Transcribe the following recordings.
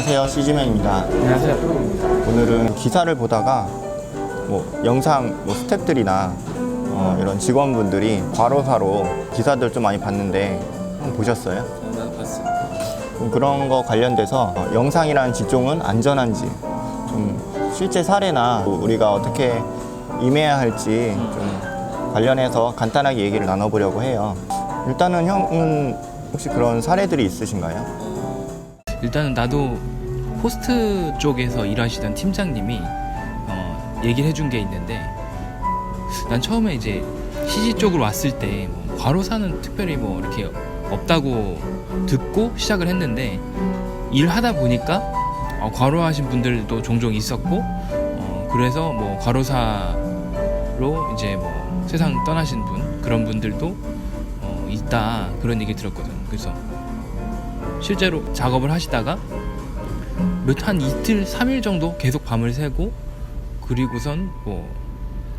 안녕하세요. 시즈맨입니다. 안녕하세요. 오늘은 기사를 보다가 뭐 영상 뭐 스탭들이나 어, 이런 직원분들이 과로사로 기사들 좀 많이 봤는데 한번 보셨어요? 나도 봤어. 좀 그런 거 관련돼서 어, 영상이라는 직종은 안전한지 좀 실제 사례나 뭐 우리가 어떻게 임해야 할지 좀 관련해서 간단하게 얘기를 나눠보려고 해요. 일단은 형은 혹시 그런 사례들이 있으신가요? 일단은 나도 호스트 쪽에서 일하시던 팀장님이 어, 얘기를 해준 게 있는데 난 처음에 이제 CG 쪽으로 왔을 때 뭐 과로사는 특별히 뭐 이렇게 없다고 듣고 시작을 했는데 일하다 보니까 어, 과로하신 분들도 종종 있었고 어, 그래서 뭐 과로사로 이제 뭐 세상 떠나신 분 그런 분들도 어, 있다 그런 얘기 들었거든. 그래서 실제로 작업을 하시다가 몇 한 이틀, 삼일 정도 계속 밤을 새고 그리고선 뭐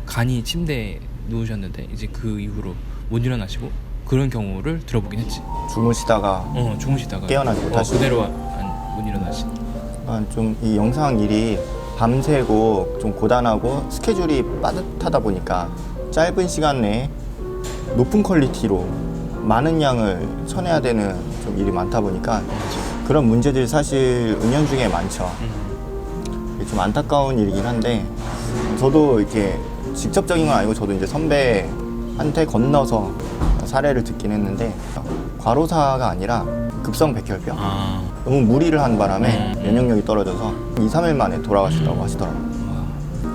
간이 침대에 누우셨는데 이제 그 이후로 못 일어나시고 그런 경우를 들어보긴 했지. 주무시다가 어, 주무시다가 깨어나지 어, 못하시고. 그대로 안, 못 일어나시. 좀이 영상 일이 밤새고 좀 고단하고 스케줄이 빠듯하다 보니까 짧은 시간 내에 높은 퀄리티로 많은 양을 쳐내야 되는 좀 일이 많다 보니까 그런 문제들이 사실 은연 중에 많죠. 이게 좀 안타까운 일이긴 한데 저도 이렇게 직접적인 건 아니고 저도 이제 선배한테 건너서 사례를 듣긴 했는데 과로사가 아니라 급성 백혈병 아, 너무 무리를 한 바람에 음. 면역력이 떨어져서 2, 3일 만에 돌아가시다고 하시더라고요.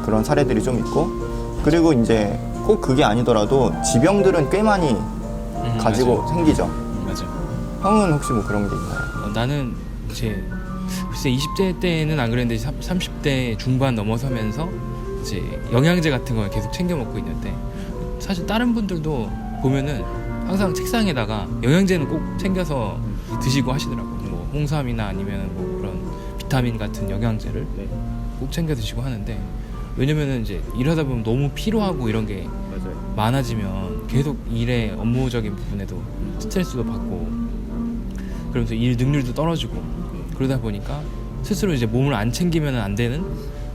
그런 사례들이 좀 있고 그리고 이제 꼭 그게 아니더라도 지병들은 꽤 많이 음, 가지고 맞아요. 생기죠. 음, 맞아. 형은 혹시 뭐 그런 게 있나요? 어, 나는 이제 글쎄 20대 때는 안 그랬는데 30대 중반 넘어서면서 이제 영양제 같은 걸 계속 챙겨 먹고 있는데 사실 다른 분들도 보면은 항상 책상에다가 영양제는 꼭 챙겨서 드시고 하시더라고. 뭐 홍삼이나 아니면 뭐 그런 비타민 같은 영양제를 꼭 챙겨 드시고 하는데 왜냐면은 이제 일하다 보면 너무 피로하고 이런 게 맞아요. 많아지면 계속 일의 업무적인 부분에도 스트레스도 받고 그러면서 일 능률도 떨어지고 그러다 보니까 스스로 이제 몸을 안 챙기면 안 되는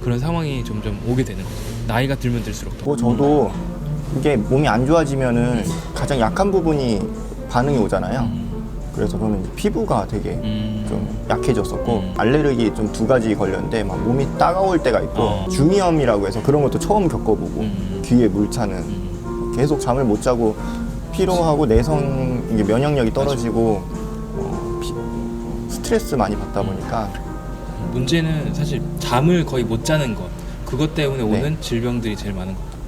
그런 상황이 점점 오게 되는 거죠. 나이가 들면 들수록 더. 뭐 저도 이게 몸이 안 좋아지면은 가장 약한 부분이 반응이 오잖아요. 음, 그래서 저는 이제 피부가 되게 음, 좀 약해졌었고 음. 알레르기 좀 두 가지 걸렸는데 막 몸이 따가울 때가 있고 어. 중이염이라고 해서 그런 것도 처음 겪어보고 음. 귀에 물 차는 음, 계속 잠을 못 자고 피로하고 내성 이게 면역력이 떨어지고 어, 피- 스트레스 많이 받다 보니까 문제는 사실 잠을 거의 못 자는 것 그것 때문에 네. 오는 질병들이 제일 많은 것 같아요.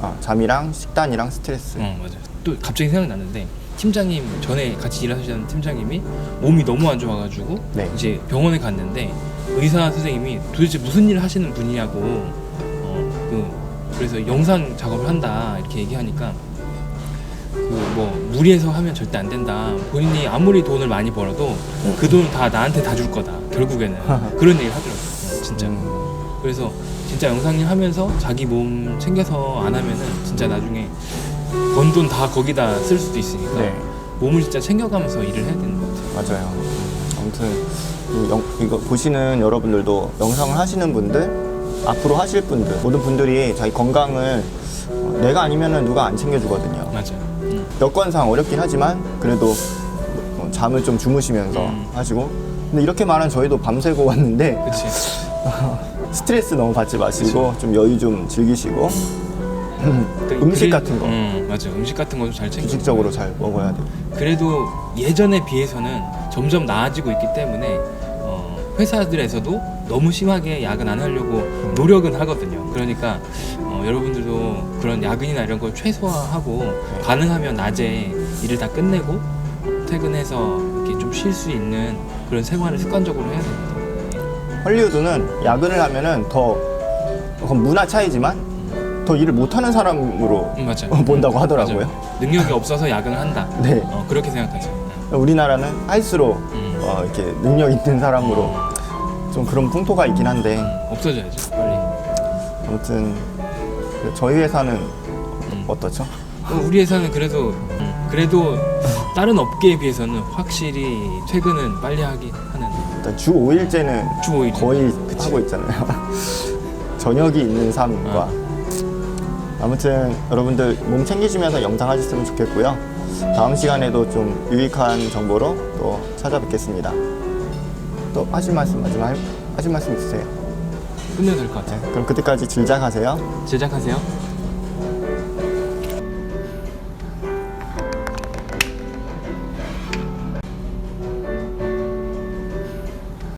아, 잠이랑 식단이랑 스트레스 어 맞아. 또 갑자기 생각났는데 팀장님 전에 같이 일하시던 팀장님이 몸이 너무 안 좋아가지고 네. 이제 병원에 갔는데 의사 선생님이 도대체 무슨 일을 하시는 분이냐고 어, 그 그래서 영상 작업을 한다 이렇게 얘기하니까 그 뭐 무리해서 하면 절대 안 된다. 본인이 아무리 돈을 많이 벌어도 그 돈을 다 나한테 다 줄 거다. 결국에는 그런 얘기를 하더라고요. 어, 진짜. 음, 그래서 진짜 영상일 하면서 자기 몸 챙겨서 안 하면은 진짜 나중에 번 돈 다 거기다 쓸 수도 있으니까 네 몸을 진짜 챙겨가면서 일을 해야 되는 것 같아요. 맞아요 아무튼 이 영- 이거 보시는 여러분들도 영상을 하시는 분들 앞으로 하실 분들 모든 분들이 자기 건강을 어, 내가 아니면은 누가 안 챙겨주거든요 맞아요. 음. 여건상 어렵긴 하지만 그래도 어, 잠을 좀 주무시면서 음. 하시고 근데 이렇게 말한 저희도 밤새고 왔는데 그치. 스트레스 너무 받지 마시고 좀 여유 좀 즐기시고 음식 같은 거 음, 맞아요. 음식 같은 거 좀 잘 챙겨. 규칙적으로 잘 먹어야 돼요 그래도 예전에 비해서는 점점 나아지고 있기 때문에 어, 회사들에서도 너무 심하게 야근 안 하려고 노력은 하거든요. 그러니까 어, 여러분들도 그런 야근이나 이런 걸 최소화하고 가능하면 낮에 일을 다 끝내고 퇴근해서 이렇게 좀 쉴 수 있는 그런 생활을 습관적으로 해야 됩니다. 헐리우드는 야근을 하면은 더 그건 문화 차이지만 더 일을 못하는 사람으로 음, 맞아요. 어, 본다고 하더라고요. 맞아요. 능력이 없어서 야근을 한다. 네. 어, 그렇게 생각하죠. 우리나라는 할수록 음. 어, 이렇게 능력 있는 사람으로 좀 그런 풍토가 있긴 한데 음, 없어져야죠. 빨리. 아무튼 그 저희 회사는 음. 어떻죠? 어, 우리 회사는 그래도 그래도 다른 업계에 비해서는 확실히 퇴근은 빨리 하기 하는 일단 주 5일째는 주 5일. 거의 하고 있잖아요. 저녁이 있는 삶과 아무튼 여러분들 몸 챙기시면서 영상 하셨으면 좋겠고요. 다음 시간에도 좀 유익한 정보로 또 찾아뵙겠습니다. 또 하실 말씀 마지막 할- 하실 말씀 있으세요? 끝내도 될 것 같아요. 네, 그럼 그때까지 질작하세요. 제작하세요.